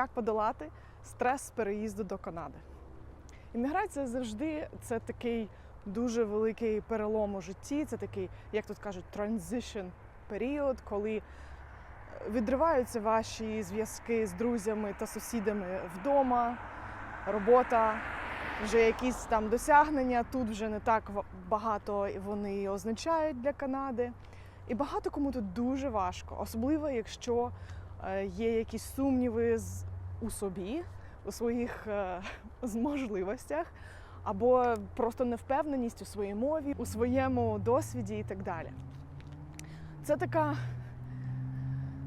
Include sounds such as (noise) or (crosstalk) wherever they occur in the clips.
як подолати стрес з переїзду до Канади. Імміграція завжди це такий дуже великий перелом у житті. Це такий, як тут кажуть, transition період, коли відриваються ваші зв'язки з друзями та сусідами вдома, робота, вже якісь там досягнення. Тут вже не так багато вони означають для Канади. І багато кому тут дуже важко, особливо якщо е, є якісь сумніви з- у собі, у своїх е, зможливостях, або просто невпевненість у своїй мові, у своєму досвіді і так далі. Це така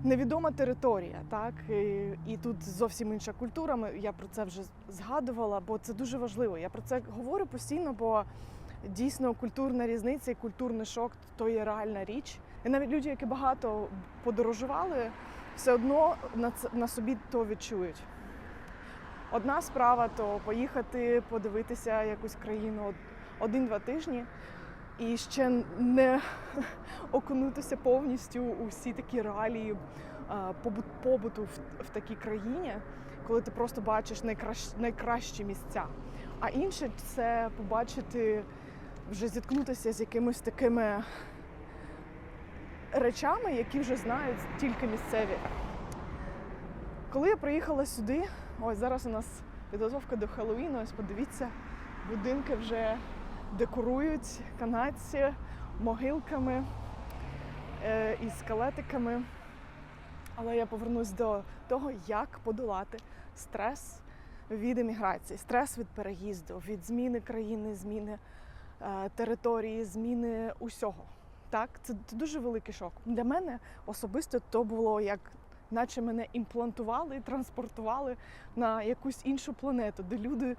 невідома територія, так і, і тут зовсім інша культура. Я про це вже згадувала, бо це дуже важливо. Я про це говорю постійно, бо дійсно культурна різниця і культурний шок то є реальна річ. І навіть люди, які багато подорожували, все одно на собі то відчують. Одна справа то поїхати, подивитися якусь країну один-два тижні і ще не (laughs) окунутися повністю у всі такі реалії побуту в, такій країні, коли ти просто бачиш найкращ, найкращі місця. А інше це побачити, вже зіткнутися з якимись такими речами, які вже знають тільки місцеві. Коли я приїхала сюди, ось зараз у нас підготовка до Хеллоуіну, ось подивіться, будинки вже декорують канадці могилками е, і скелетиками. Але я повернусь до того, як подолати стрес від еміграції, стрес від переїзду, від зміни країни, зміни е, території, зміни усього. Так, це, дуже великий шок. Для мене особисто то було як, наче мене імплантували і транспортували на якусь іншу планету, де люди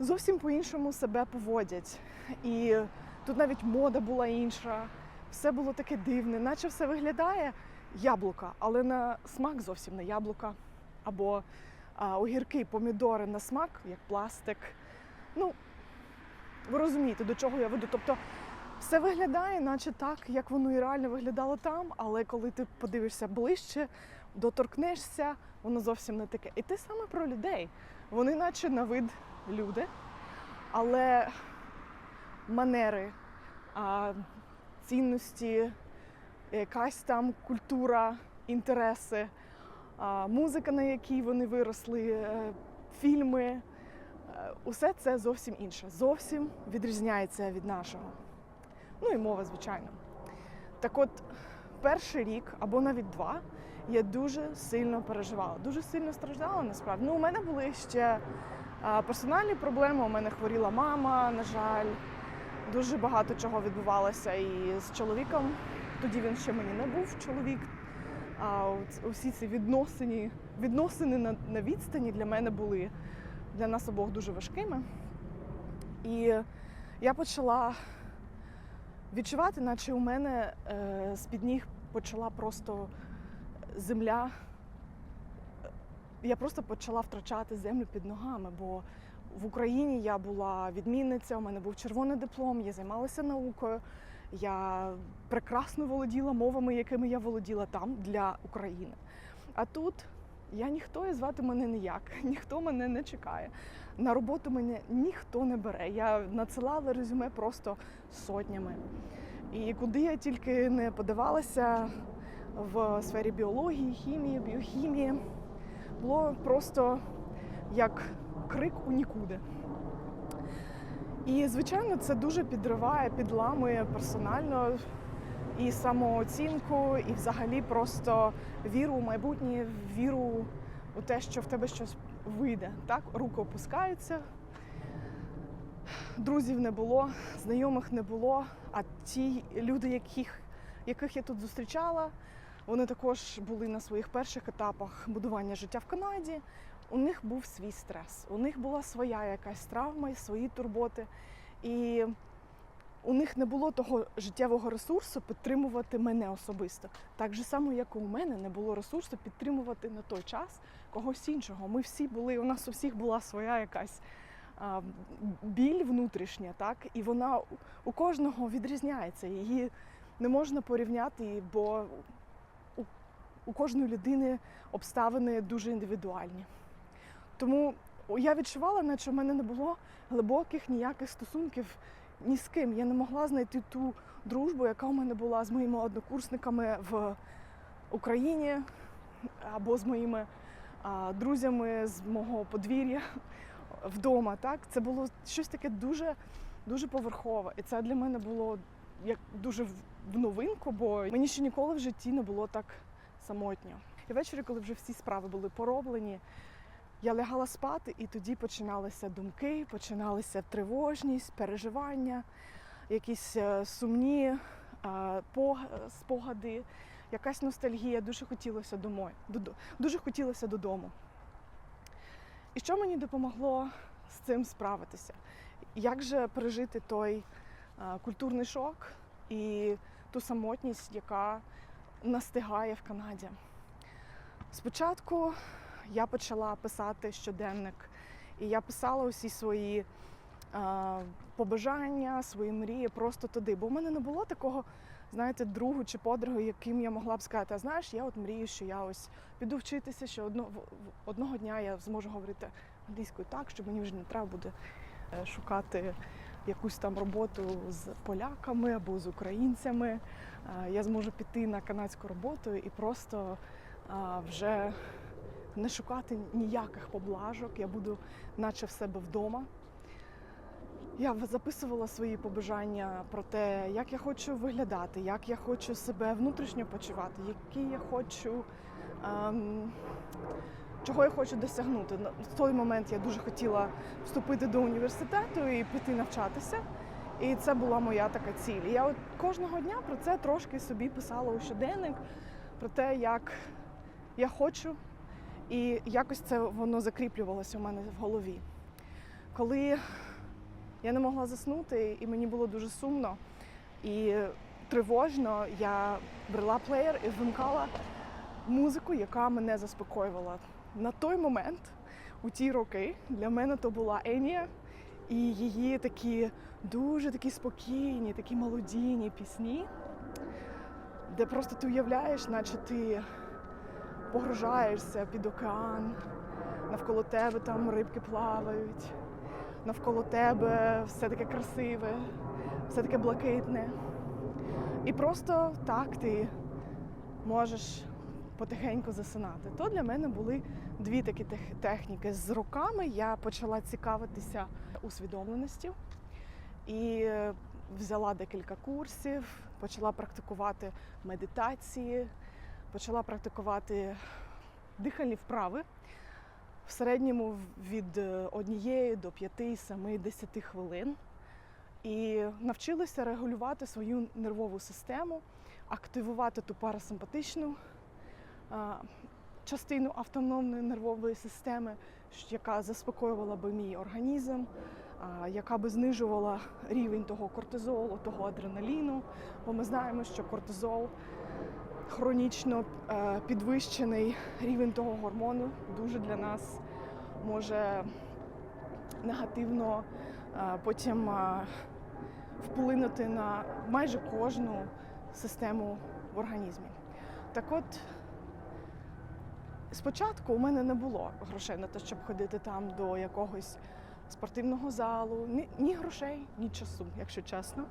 зовсім по-іншому себе поводять. І тут навіть мода була інша, все було таке дивне, наче все виглядає яблука, але на смак зовсім не яблука. Або а, огірки, помідори на смак, як пластик. Ну, ви розумієте, до чого я веду. Тобто все виглядає, наче так, як воно і реально виглядало там, але коли ти подивишся ближче, доторкнешся, воно зовсім не таке. І те саме про людей. Вони наче на вид люди, але манери, цінності, якась там культура, інтереси, музика, на якій вони виросли, е, фільми. е, Усе це зовсім інше, зовсім відрізняється від нашого. Ну і мова, звичайно. Так от, перший рік або навіть два я дуже сильно переживала, дуже сильно страждала насправді. Ну, у мене були ще персональні проблеми. У мене хворіла мама, на жаль, дуже багато чого відбувалося і з чоловіком. Тоді він ще мені не був чоловік. А усі ці відносини, відносини на, на відстані для мене були для нас обох дуже важкими. І я почала відчувати, наче у мене е, з-під ніг почала просто земля. Я просто почала втрачати землю під ногами, бо в Україні я була відмінниця, у мене був червоний диплом, я займалася наукою, я прекрасно володіла мовами, якими я володіла там для України. А тут я ніхто і звати мене ніяк, (laughs) ніхто мене не чекає. На роботу мене ніхто не бере. Я надсилала резюме просто сотнями. І куди я тільки не подавалася в сфері біології, хімії, біохімії, було просто як крик у нікуди. І, звичайно, це дуже підриває, підламує персонально і самооцінку, і взагалі просто віру у майбутнє, віру у те, що в тебе щось вийде. Так, руки опускаються, друзів не було, знайомих не було. А ті люди, яких, яких я тут зустрічала, вони також були на своїх перших етапах будування життя в Канаді. У них був свій стрес, у них була своя якась травма, і свої турботи. І у них не було того життєвого ресурсу підтримувати мене особисто. Так же само, як і у мене не було ресурсу підтримувати на той час когось іншого. Ми всі були, у нас у всіх була своя якась а, біль внутрішня, так, і вона у- кожного відрізняється. Її не можна порівняти, бо у у кожної людини обставини дуже індивідуальні. Тому я відчувала, наче в мене не було глибоких ніяких стосунків ні з ким. Я не могла знайти ту дружбу, яка у мене була з моїми однокурсниками в Україні або з моїми а, друзями з мого подвір'я вдома. Так? Це було щось таке дуже, дуже поверхове. І це для мене було як дуже в новинку, бо мені ще ніколи в житті не було так самотньо. І ввечері, коли вже всі справи були пороблені, я лягала спати, і тоді починалися думки, починалися тривожність, переживання, якісь е, сумні е, спогади, якась ностальгія. Дуже хотілося домой, дуже хотілося додому. І що мені допомогло з цим справитися? Як же пережити той е, культурний шок і ту самотність, яка настигає в Канаді? Спочатку я почала писати щоденник, і я писала усі свої е, побажання, свої мрії просто туди. Бо в мене не було такого, знаєте, другу чи подругу, яким я могла б сказати, а знаєш, я от мрію, що я ось піду вчитися, що одно, одного дня я зможу говорити англійською так, що мені вже не треба буде е, шукати якусь там роботу з поляками або з українцями. Е, Я зможу піти на канадську роботу і просто вже не шукати ніяких поблажок. Я буду наче в себе вдома. Я записувала свої побажання про те, як я хочу виглядати, як я хочу себе внутрішньо почувати, які я хочу, ем, чого я хочу досягнути. В той момент я дуже хотіла вступити до університету і піти навчатися. І це була моя така ціль. І я от кожного дня про це трошки собі писала у щоденник, про те, як я хочу, і якось це воно закріплювалося у мене в голові. Коли я не могла заснути, і мені було дуже сумно і тривожно, я брала плеєр і вимкала музику, яка мене заспокоювала. На той момент, у ті роки, для мене то була Енія і її такі дуже такі спокійні, такі мелодійні пісні, де просто ти уявляєш, наче ти погружаєшся під океан, навколо тебе там рибки плавають, навколо тебе все таке красиве, все таке блакитне. І просто так ти можеш потихеньку засинати. То для мене були дві такі техніки. З роками я почала цікавитися усвідомленістю і е, взяла декілька курсів, почала практикувати медитації, почала практикувати дихальні вправи в середньому від е, однієї до п'яти, семи, десяти хвилин. І навчилася регулювати свою нервову систему, активувати ту парасимпатичну частину автономної нервової системи, яка заспокоювала би мій організм, яка би знижувала рівень того кортизолу, того адреналіну. Бо ми знаємо, що кортизол хронічно е, підвищений рівень того гормону дуже для нас може негативно е, потім е, вплинути на майже кожну систему в організмі. Так от, спочатку у мене не було грошей на те, щоб ходити там до якогось спортивного залу, ні, ні грошей, ні часу, якщо чесно.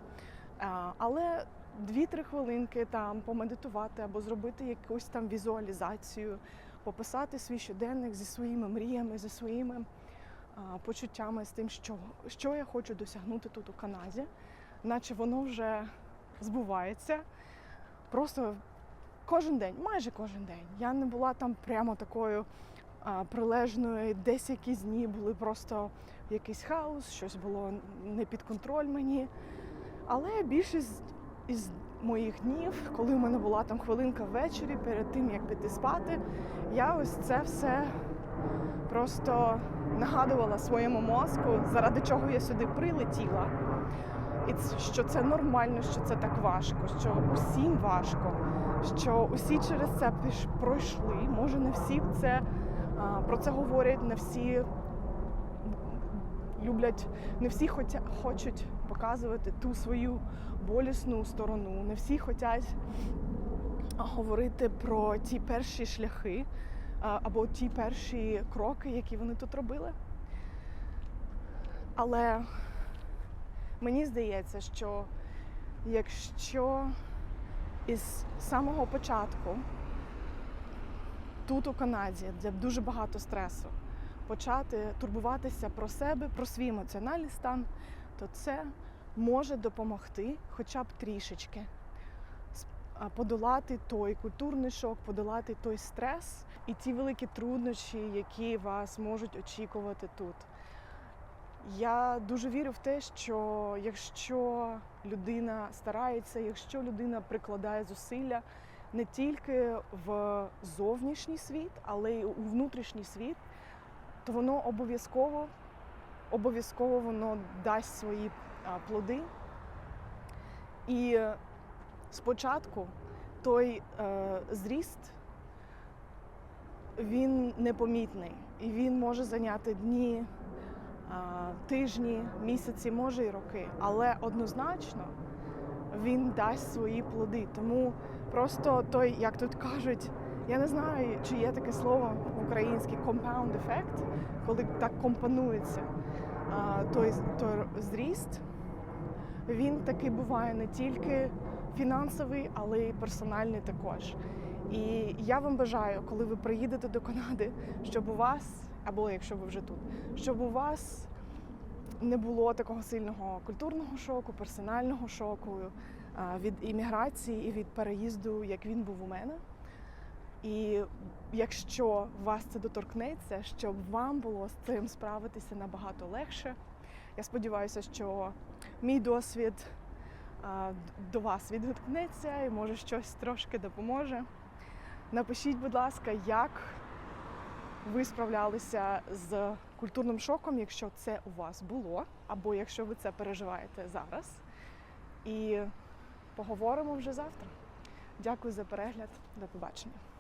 Але дві-три хвилинки там помедитувати або зробити якусь там візуалізацію, пописати свій щоденник зі своїми мріями, зі своїми а, почуттями, з тим, що, що я хочу досягнути тут у Канаді, наче воно вже збувається. Просто кожен день, майже кожен день. Я не була там прямо такою а, прилежною, десь якісь дні були просто якийсь хаос, щось було не під контроль мені. Але більшість із моїх днів, коли в мене була там хвилинка ввечері перед тим, як піти спати, я ось це все просто нагадувала своєму мозку, заради чого я сюди прилетіла. І що це нормально, що це так важко, що усім важко, що усі через це пройшли. Може, не всі це про це говорять, не всі люблять, не всі хочуть показувати ту свою болісну сторону, не всі хочуть говорити про ті перші шляхи або ті перші кроки, які вони тут робили. Але мені здається, що якщо із самого початку тут у Канаді, де дуже багато стресу, почати турбуватися про себе, про свій емоціональний стан, то це може допомогти хоча б трішечки подолати той культурний шок, подолати той стрес і ті великі труднощі, які вас можуть очікувати тут. Я дуже вірю в те, що якщо людина старається, якщо людина прикладає зусилля не тільки в зовнішній світ, але й у внутрішній світ, то воно обов'язково обов'язково воно дасть свої плоди. І е, спочатку той е, зріст він непомітний, і він може зайняти дні, а, тижні, місяці, може і роки, але однозначно він дасть свої плоди. Тому просто той, як тут кажуть, я не знаю, чи є таке слово в українській compound ефект, коли так компонується а, той, той зріст, він таки буває не тільки фінансовий, але й персональний також. І я вам бажаю, коли ви приїдете до Канади, щоб у вас, або якщо ви вже тут, щоб у вас не було такого сильного культурного шоку, персонального шоку від імміграції і від переїзду, як він був у мене. І якщо вас це доторкнеться, щоб вам було з цим справитися набагато легше. Я сподіваюся, що мій досвід до вас відгукнеться і може щось трошки допоможе. Напишіть, будь ласка, як ви справлялися з культурним шоком, якщо це у вас було, або якщо ви це переживаєте зараз. І поговоримо вже завтра. Дякую за перегляд. До побачення.